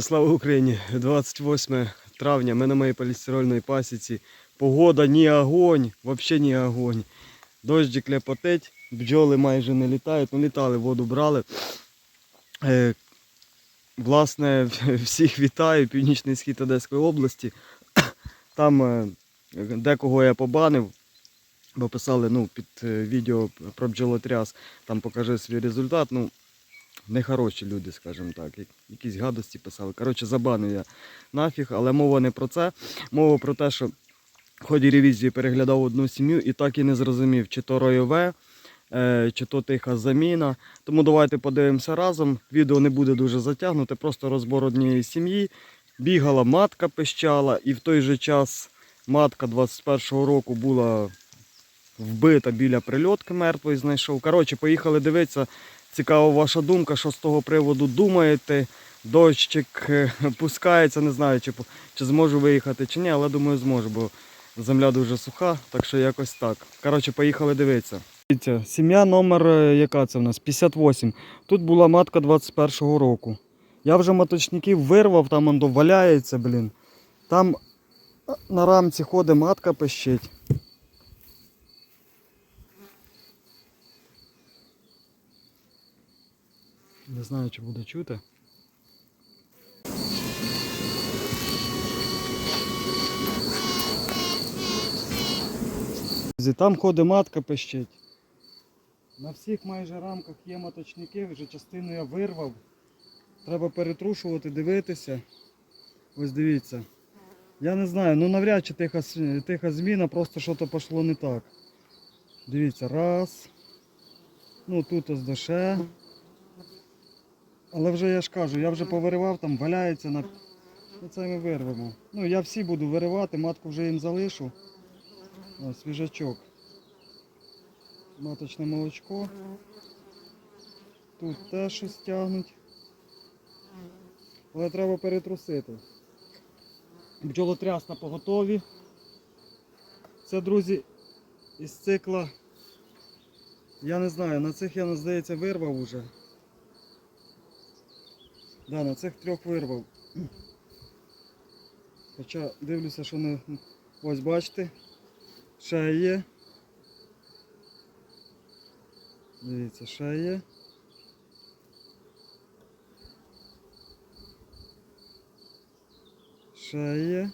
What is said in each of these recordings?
Слава Україні! 28 травня. Ми на моїй полістирольній пасіці. Погода ні огонь, взагалі ні огонь. Дощик ляпотить, бджоли майже не літають. Ну літали, воду брали. Е, власне, всіх вітаю, північний схід Одеської області. Там е, декого я побанив, бо писали ну, під е, відео про бджолотряс, там покажи свій результат. Ну, нехороші люди, скажімо так. Якісь гадості писали. Коротше, забанив я нафіг, але мова не про це. Мова про те, що в ході ревізії переглядав одну сім'ю і так і не зрозумів, чи то ройове, е, чи то тиха заміна. Тому давайте подивимося разом. Відео не буде дуже затягнуте, просто розбор однієї сім'ї. Бігала матка пищала, і в той же час матка 21-го року була вбита біля прильотки мертвої знайшов. Коротше, поїхали дивитися. Цікава ваша думка, що з того приводу думаєте. Дощик е, пускається, не знаю, чи, чи зможу виїхати чи ні, але думаю зможу, бо земля дуже суха, так що якось так. Коротше, поїхали дивитися. Дивіться, Сім'я номер, е, яка це в нас? 58. Тут була матка 21-го року. Я вже маточників вирвав, там он валяється, блін. Там на рамці ходить матка пищить. Не знаю, чи буде чути. Там ходить матка пищить. На всіх майже рамках є маточники, вже частину я вирвав. Треба перетрушувати, дивитися. Ось дивіться. Я не знаю, ну навряд чи тиха, тиха зміна, просто щось пішло не так. Дивіться, раз. Ну тут ось доше. Але вже я ж кажу, я вже повиривав, там валяється на. Ну це ми вирвемо. Ну я всі буду виривати, матку вже їм залишу. Ось свіжачок. Маточне молочко. Тут теж щось тягнуть. Але треба перетрусити. Бджолотряс на поготові. Це, друзі, із цикла. Я не знаю, на цих я, здається, вирвав уже. Да, на цих трьох вирвав. Хоча дивлюся, що не. Ось бачите. Ще є. Дивіться, ще є. Ще є.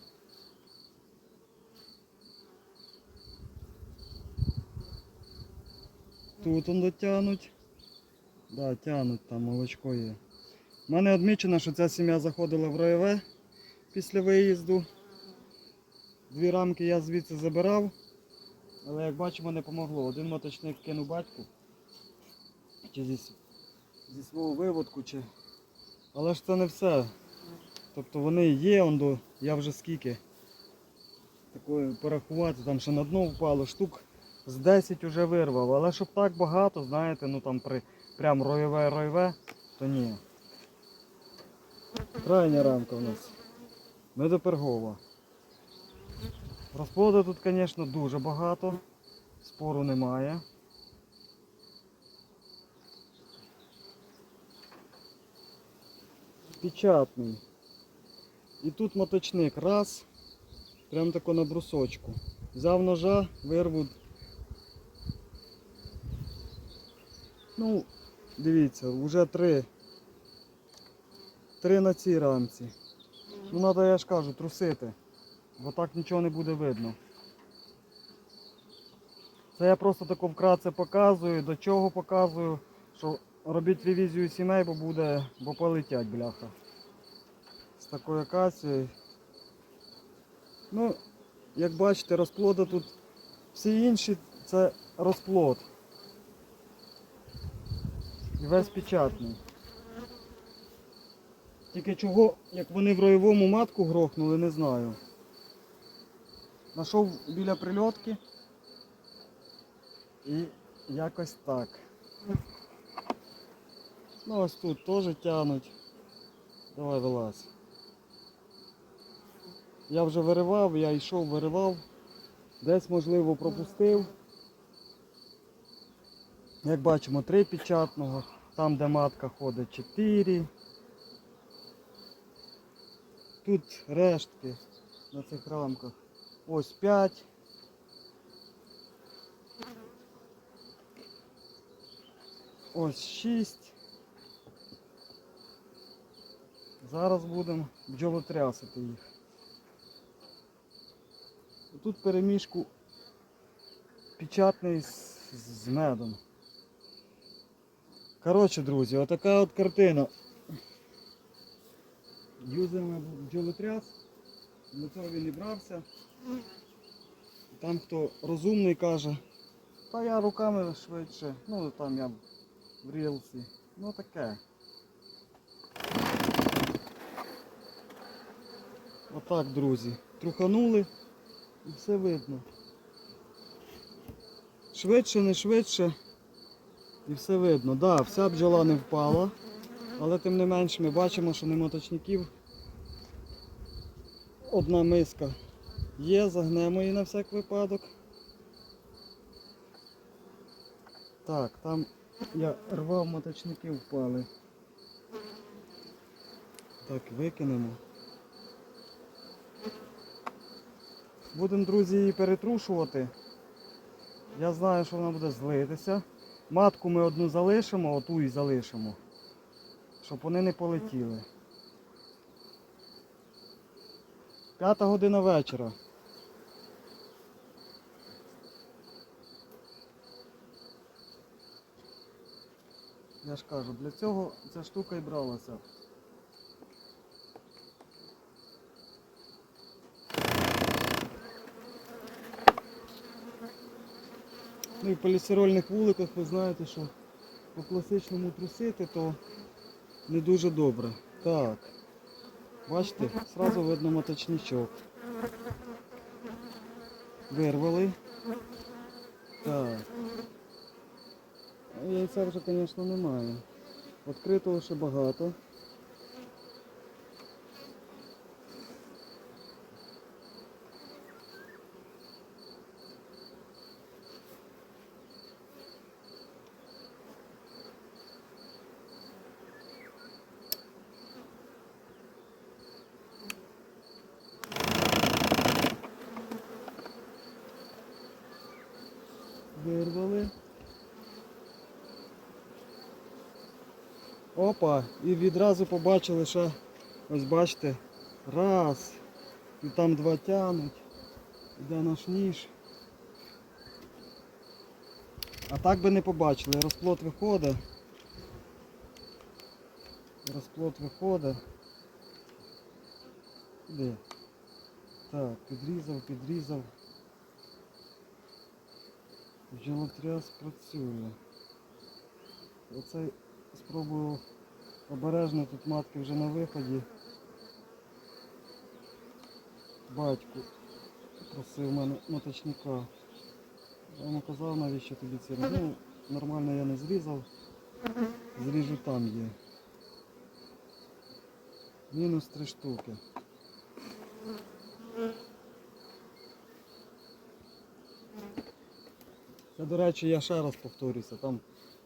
Тут он дотягнуть. Да, тянуть, там молочко є. У мене відмічено, що ця сім'я заходила в роєве після виїзду. Дві рамки я звідси забирав, але як бачимо не помогло. Один моточник кинув батьку. Чи зі, зі свого виводку, чи. Але ж це не все. Тобто вони є, до, я вже скільки. Такої порахувати, там ще на дно впало, штук з 10 вже вирвав. Але щоб так багато, знаєте, ну там при прям роєве, то ні. Крайня рамка у нас. Медопергова. Розплоду тут, звісно, дуже багато. Спору немає. Печатний. І тут моточник. Раз. Прям тако на брусочку. Взяв ножа, вирву. Ну, дивіться, вже три. Три на цій рамці. Ну треба, я ж кажу, трусити. Бо так нічого не буде видно. Це я просто тако вкратце показую, до чого показую, що робіть ревізію сімей, бо буде, бо полетять бляха. З такою акацією. Ну, як бачите, розплода тут всі інші це розплод. І весь печатний. Тільки чого, як вони в роєвому матку грохнули, не знаю. Нашов біля прильотки. І якось так. Ну ось тут теж тянуть. Давай вилазь. Я вже виривав, я йшов, виривав. Десь, можливо, пропустив. Як бачимо, три печатного. Там, де матка ходить, чотири. Тут рештки на цих рамках. Ось 5. Ось 6. Зараз будемо бджолотрясити їх. Тут перемішку печатний з, медом. Коротше, друзі, отака от картина. Юзаємо бджолотряс. До цього він і брався. Там хто розумний каже, та я руками швидше, ну там я в рілсі. Ну таке. Отак, друзі. Труханули і все видно. Швидше, не швидше. І все видно. Так, да, вся бджола не впала, але тим не менш ми бачимо, що нема точників. Одна миска є, загнемо її на всяк випадок. Так, там я рвав моточники впали. Так, викинемо. Будемо, друзі, її перетрушувати. Я знаю, що вона буде злитися. Матку ми одну залишимо, оту і залишимо. Щоб вони не полетіли. П'ята година вечора. Я ж кажу, для цього ця штука і бралася. Ну і в полістирольних вуликах ви знаєте, що по класичному трусити, то не дуже добре. Так. Бачите, одразу видно моточничок. Вирвали. Так. Яйця вже, звісно, немає. Відкритого ще багато. Вирвали. Опа, і відразу побачили, що ось бачите, раз, і там два тянуть, де наш ніж. А так би не побачили, розплод виходить. Розплод виходить. Де? Так, підрізав, підрізав. Бджолотряс працює. Оцей спробую обережно, тут матки вже на виході. Батько просив мене моточника. Я йому казав, навіщо тобі це. Ну, нормально я не зрізав. Зріжу там є. Мінус три штуки. Це, до речі, я ще раз повторюся. Там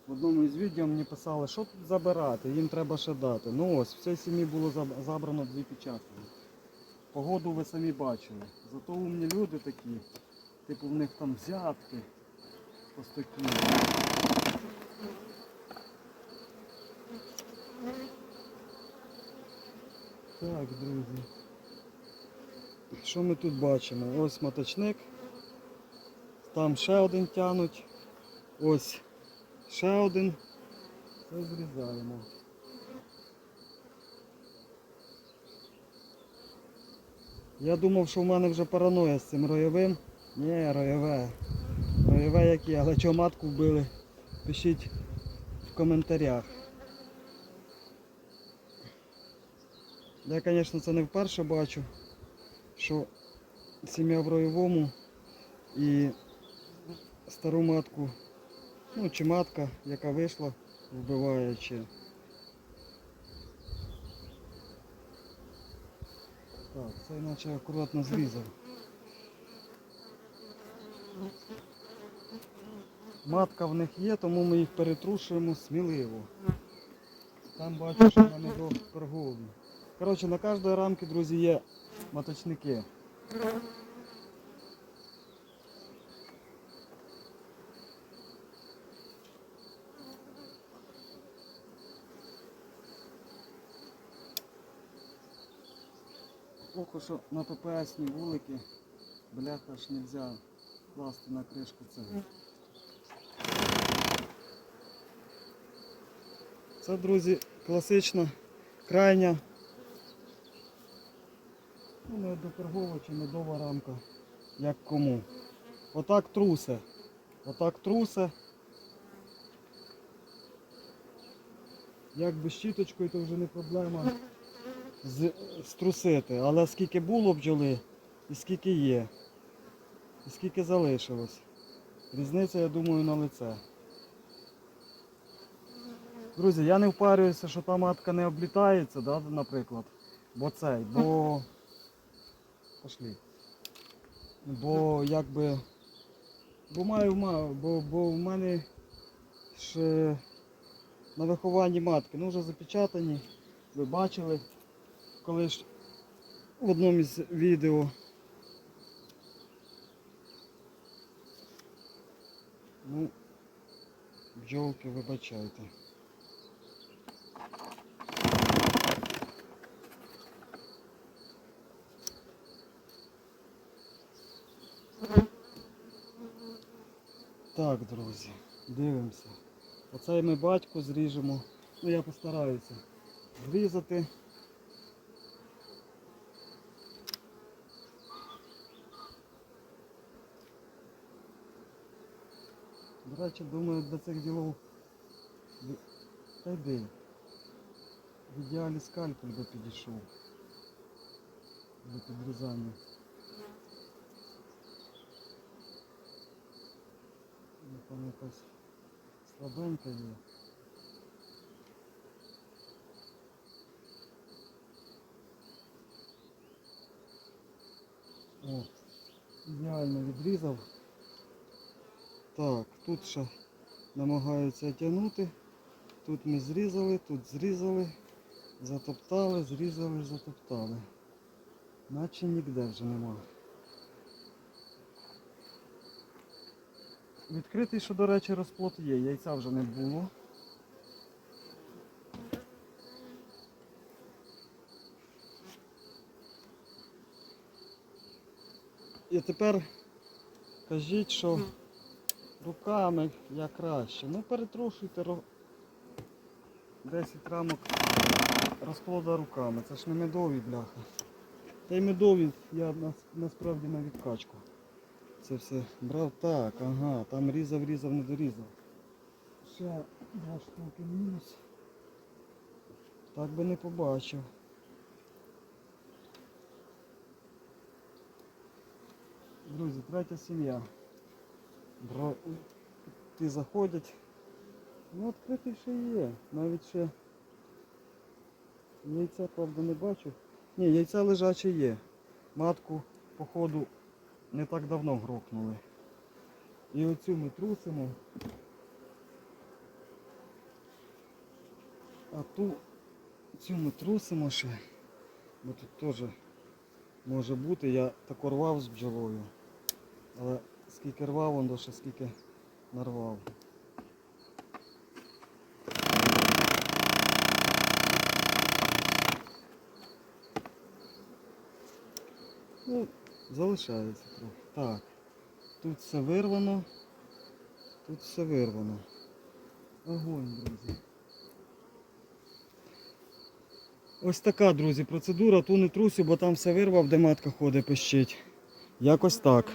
в одному із відео мені писали, що тут забирати, їм треба ще дати. Ну ось, в цій сім'ї було забрано дві печатки. Погоду ви самі бачили. Зато умні люди такі, типу в них там взятки ось такі. Так, друзі. Що ми тут бачимо? Ось моточник. Там ще один тянуть. Ось ще один. Це зрізаємо. Я думав, що в мене вже параноя з цим роєвим. Ні, роєве. Роєве яке, але чого матку вбили? Пишіть в коментарях. Я, звісно, це не вперше бачу, що сім'я в роєвому і стару матку, ну чи матка, яка вийшла, вбиває чи. Так, це іначе акуратно зрізав. Матка в них є, тому ми їх перетрушуємо сміливо. Там бачу, що мене торговлі. Коротше, на кожної рамки, друзі, є маточники. Ох, що на ППСні вулики, бляха ж нельзя класти на кришку цього. Це, друзі, класична, крайня, ну, не однопергова чи медова рамка, як кому. Отак трусе. Отак трусе. Як би щіточкою, то вже не проблема струсити. Але скільки було бджоли і скільки є. І скільки залишилось. Різниця, я думаю, на лице. Друзі, я не впарююся, що та матка не облітається, да, наприклад. Бо цей, бо. Пошли. Бо якби. Бо маю бо, бо в мене ж на вихованні матки, ну вже запечатані. Ви бачили коли ж в одному із відео. Ну, бджолки, вибачайте. Так, друзі, дивимося. Оцей ми батьку зріжемо. Ну я постараюся зрізати. До речі, думаю, для цих ділов б- та йди. В ідеалі скальпель би підійшов для підрізання. Ну, Там якась слабенька є. О, ідеально відрізав. Так, Тут ще намагаються тягнути. Тут ми зрізали, тут зрізали, затоптали, зрізали, затоптали. Наче ніде вже нема. Відкритий, що, до речі, розплод є, яйця вже не було. І тепер кажіть, що руками як краще. Ну перетрушуйте 10 рамок розплода руками. Це ж не медові бляха. Та й медові я насправді на відкачку. Це все брав так, ага, там різав, різав, не дорізав. Ще два штуки мінус. Так би не побачив. Друзі, третя сім'я. Бро... Ті заходять. Ну, відкритий ще є. Навіть ще яйця, правда, не бачу. Ні, яйця лежаче є. Матку, походу, не так давно грохнули. І оцю ми трусимо. А ту цю ми трусимо ще. Бо тут теж може бути. Я так рвав з бджолою. Але скільки рвав, он ще скільки нарвав. Ну, залишається трохи. Так. Тут все вирвано. Тут все вирвано. Огонь, друзі. Ось така, друзі, процедура. Ту не трусю, бо там все вирвав, де матка ходить, пищить. Якось так.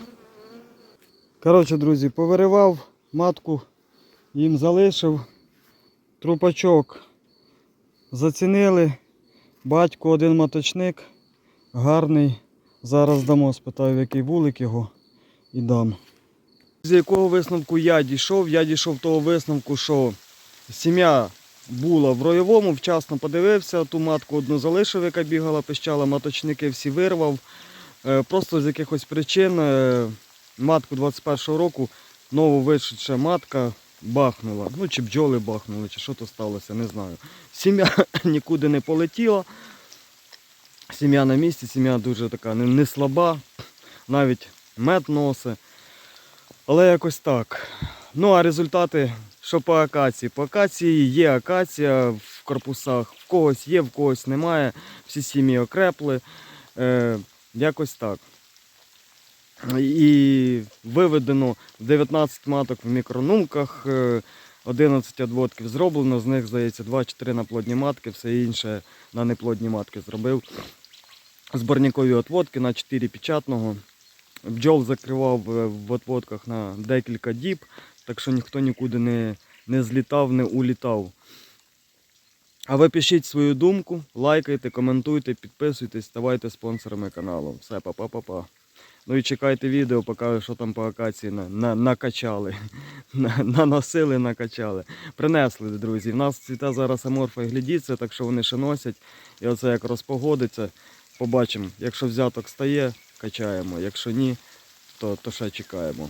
Коротше, друзі, повиривав матку, їм залишив трупачок. Зацінили. Батько один маточник, гарний. Зараз дамо, спитаю, в який вулик його і дам. З якого висновку я дійшов? Я дійшов того висновку, що сім'я була в роєвому, вчасно подивився, ту матку одну залишив, яка бігала, пищала, маточники всі вирвав. Е, Просто з якихось причин е, матку 21-го року нову вишедша матка бахнула. Ну чи бджоли бахнули, чи що то сталося, не знаю. Сім'я нікуди не полетіла. Сім'я на місці, сім'я дуже така не, не слаба, навіть мед носить. Але якось так. Ну а результати, що по акації? По акації є акація в корпусах, в когось є, в когось немає. Всі сім'ї окрепли. Е, якось так. І виведено 19 маток в мікронумках, е, 11 одводків зроблено, з них, здається, 2-4 на плодні матки, все інше на неплодні матки зробив. Зборникові отводки на 4 печатного. Бджол закривав е, в отводках на декілька діб, так що ніхто нікуди не, не злітав, не улітав. А ви пишіть свою думку, лайкайте, коментуйте, підписуйтесь, ставайте спонсорами каналу. Все, па-па-па-па. Ну і чекайте відео, покажу, що там по акації на, на, накачали. На, наносили, накачали. Принесли, друзі. В нас цвіта зараз аморфа і глядіться, так що вони ще носять. І оце як розпогодиться, побачимо. Якщо взяток стає, качаємо. Якщо ні, то, то ще чекаємо.